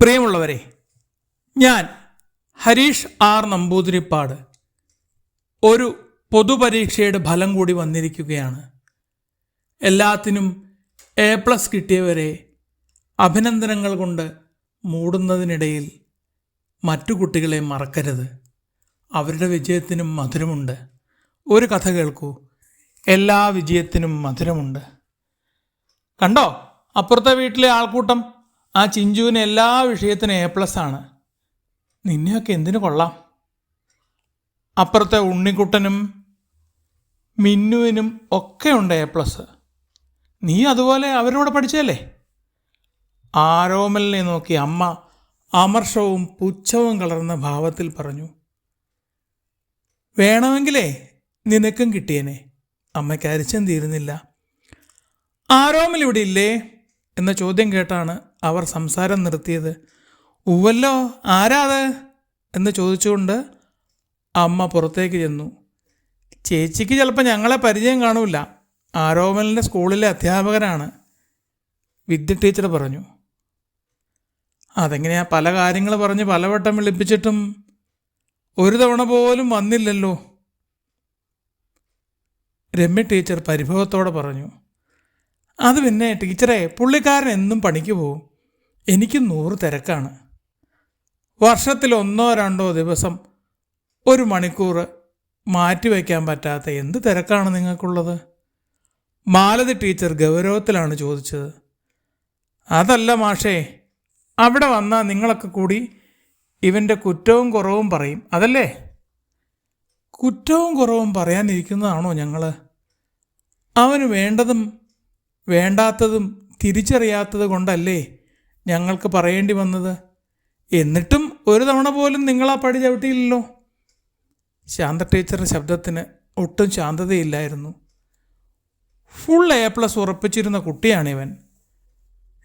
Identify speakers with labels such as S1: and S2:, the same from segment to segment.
S1: പ്രിയമുള്ളവരെ ഞാൻ ഹരീഷ് ആർ നമ്പൂതിരിപ്പാട് ഒരു പൊതുപരീക്ഷയുടെ ഫലം കൂടി വന്നിരിക്കുകയാണ്. എല്ലാത്തിനും എ പ്ലസ് കിട്ടിയവരെ അഭിനന്ദനങ്ങൾ കൊണ്ട് മൂടുന്നതിനിടയിൽ മറ്റു കുട്ടികളെ മറക്കരുത്. അവരുടെ വിജയത്തിനും മധുരമുണ്ട്. ഒരു കഥ കേൾക്കൂ. എല്ലാ വിജയത്തിനും മധുരമുണ്ട്. കണ്ടോ? അപ്പുറത്തെ വീട്ടിലെ ആൾക്കൂട്ടം ആ ചിഞ്ചുവിന് എല്ലാ വിഷയത്തിനും എ പ്ലസ് ആണ്. നിന്നെയൊക്കെ എന്തിനു കൊള്ളാം? അപ്പുറത്തെ ഉണ്ണിക്കുട്ടനും മിന്നുവിനും ഒക്കെ ഉണ്ട് എ പ്ലസ് നീ അതുപോലെ അവരോട് പഠിച്ചല്ലേ ആരോമലിനെ നോക്കി അമ്മ അമർഷവും പുച്ഛവും കലർന്ന ഭാവത്തിൽ പറഞ്ഞു വേണമെങ്കിലേ നിനക്കും കിട്ടിയേനെ. അമ്മയ്ക്ക് അരിച്ചം തീരുന്നില്ല. ആരോമൽ ഇവിടെ ഇല്ലേ? എന്ന ചോദ്യം കേട്ടാണ് അവർ സംസാരം നിർത്തിയത്. ഉവല്ലോ ആരാത്? എന്ന് ചോദിച്ചുകൊണ്ട് അമ്മ പുറത്തേക്ക് ചെന്നു. ചേച്ചിക്ക് ചിലപ്പോൾ ഞങ്ങളെ പരിചയം കാണൂല. ആരോമലിന്റെ സ്കൂളിലെ അധ്യാപകനാണ് വിദ്യ ടീച്ചർ പറഞ്ഞു. അതെങ്ങനെയാ പല കാര്യങ്ങൾ പറഞ്ഞ് പലവട്ടം വിളിപ്പിച്ചിട്ടും ഒരു തവണ പോലും വന്നില്ലല്ലോ? രമ്യ ടീച്ചർ പരിഭവത്തോടെ പറഞ്ഞു. അത് പിന്നെ ടീച്ചറെ പുള്ളിക്കാരൻ എന്നും പണിക്ക് പോവും. എനിക്ക് നൂറ് തിരക്കാണ്. വർഷത്തിൽ ഒന്നോ രണ്ടോ ദിവസം ഒരു മണിക്കൂർ മാറ്റി മാറ്റിവെക്കാൻ പറ്റാത്ത എന്ത് തിരക്കാണ് നിങ്ങൾക്കുള്ളത്? മാലതി ടീച്ചർ ഗൗരവത്തിലാണ് ചോദിച്ചത്. അതല്ല മാഷേ അവിടെ വന്നാൽ നിങ്ങളൊക്കെ കൂടി ഇവന്റെ കുറ്റവും കുറവും പറയും അതല്ലേ? കുറ്റവും കുറവും പറയാനിരിക്കുന്നതാണോ ഞങ്ങൾ അവന് വേണ്ടതും വേണ്ടാത്തതും തിരിച്ചറിയാത്തത് കൊണ്ടല്ലേ ഞങ്ങൾക്ക് പറയേണ്ടി വന്നത്? എന്നിട്ടും ഒരു തവണ പോലും നിങ്ങൾ ആ പടി ചവിട്ടിയില്ലല്ലോ. ശാന്ത ടീച്ചറുടെ ശബ്ദത്തിന് ഒട്ടും ശാന്തതയില്ലായിരുന്നു. ഫുൾ എ പ്ലസ് ഉറപ്പിച്ചിരുന്ന കുട്ടിയാണിവൻ.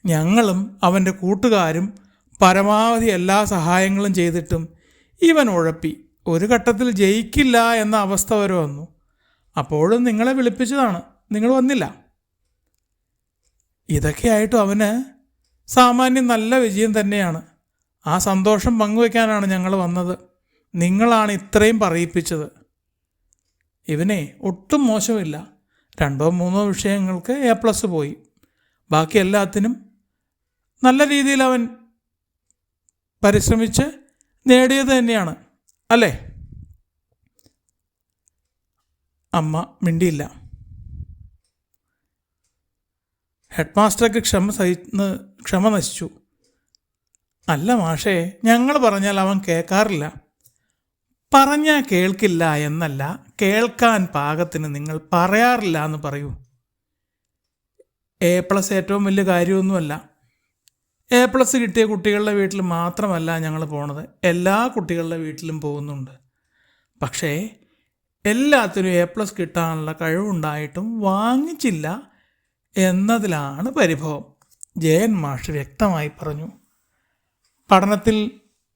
S1: ഞങ്ങളും അവന്റെ കൂട്ടുകാരും പരമാവധി എല്ലാ സഹായങ്ങളും ചെയ്തിട്ടും ഇവൻ ഉഴപ്പി ഒരു ഘട്ടത്തിൽ ജയിക്കില്ല എന്ന അവസ്ഥ വരെ വന്നു. അപ്പോഴും നിങ്ങളെ വിളിപ്പിച്ചതാണ്. നിങ്ങൾ വന്നില്ല. ഇതൊക്കെയായിട്ടും അവന് സാമാന്യം നല്ല വിജയം തന്നെയാണ്. ആ സന്തോഷം പങ്കുവയ്ക്കാനാണ് ഞങ്ങൾ വന്നത്. നിങ്ങളാണ് ഇത്രയും പറയിപ്പിച്ചത്. ഇവനെ ഒട്ടും മോശമില്ല. രണ്ടോ മൂന്നോ വിഷയങ്ങൾക്ക് എ പ്ലസ് പോയി. ബാക്കി എല്ലാത്തിനും നല്ല രീതിയിൽ അവൻ പരിശ്രമിച്ച് നേടിയത് തന്നെയാണ്. അല്ലേ? അമ്മ മിണ്ടിയില്ല. ഹെഡ് മാസ്റ്റർക്ക് ക്ഷമ സഹിന്ന് ക്ഷമ നശിച്ചു. അല്ല മാഷേ ഞങ്ങൾ പറഞ്ഞാൽ അവൻ കേൾക്കാറില്ല. പറഞ്ഞാൽ കേൾക്കില്ല എന്നല്ല കേൾക്കാൻ പാകത്തിന് നിങ്ങൾ പറയാറില്ല എന്ന് പറയൂ. എ പ്ലസ് ഏറ്റവും വലിയ കാര്യമൊന്നുമല്ല. എ പ്ലസ് കിട്ടിയ കുട്ടികളുടെ വീട്ടിൽ മാത്രമല്ല ഞങ്ങൾ പോണത്. എല്ലാ കുട്ടികളുടെ വീട്ടിലും പോകുന്നുണ്ട്. പക്ഷേ എല്ലാത്തിനും എ പ്ലസ് കിട്ടാനുള്ള കഴിവുണ്ടായിട്ടും വാങ്ങിച്ചില്ല. എന്നതിലാണ് പരിഭവം. ജയൻ മാഷ് വ്യക്തമായി പറഞ്ഞു. പഠനത്തിൽ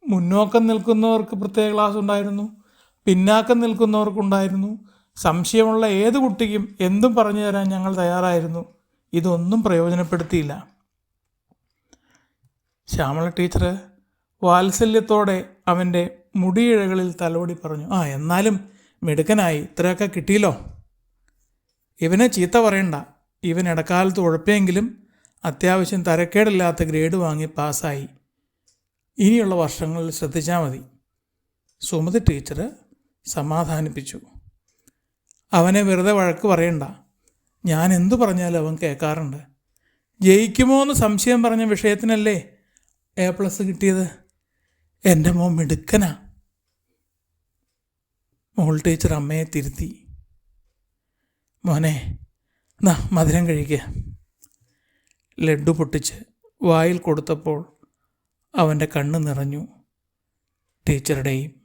S1: മുന്നോക്കം നിൽക്കുന്നവർക്ക് പ്രത്യേക ക്ലാസ് ഉണ്ടായിരുന്നു. പിന്നാക്കം നിൽക്കുന്നവർക്കുണ്ടായിരുന്നു. സംശയമുള്ള ഏത് കുട്ടിക്കും എന്തും പറഞ്ഞു തരാൻ ഞങ്ങൾ തയ്യാറായിരുന്നു. ഇതൊന്നും പ്രയോജനപ്പെടുത്തിയില്ല. ശ്യാമള ടീച്ചർ വാത്സല്യത്തോടെ അവന്റെ മുടിയിഴകളിൽ തലോടി പറഞ്ഞു. ആ എന്നാലും മിടുക്കനായി. ഇത്രയൊക്കെ കിട്ടിയല്ലോ. ഇവനെ ചീത്ത പറയണ്ട. ഇവൻ ഇടക്കാലത്ത് ഉഴപ്പെങ്കിലും അത്യാവശ്യം തരക്കേടില്ലാത്ത ഗ്രേഡ് വാങ്ങി പാസ്സായി. ഇനിയുള്ള വർഷങ്ങളിൽ ശ്രദ്ധിച്ചാൽ മതി. സുമതി ടീച്ചർ സമാധാനിപ്പിച്ചു. അവനെ വെറുതെ വഴക്ക് പറയണ്ട. ഞാൻ എന്തു പറഞ്ഞാലും അവൻ കേൾക്കാറുണ്ട്. ജയിക്കുമോ എന്ന് സംശയം പറഞ്ഞ വിഷയത്തിനല്ലേ എ പ്ലസ് കിട്ടിയത്? എന്റെ മോൻ മിടുക്കനാ. മോൾ ടീച്ചർ അമ്മയെ തിരുത്തി. മോനെ നാ മധുരം കഴിക്കുക ലഡു പൊട്ടിച്ച് വായിൽ കൊടുത്തപ്പോൾ അവന്റെ കണ്ണ് നിറഞ്ഞു. ടീച്ചറുടെയും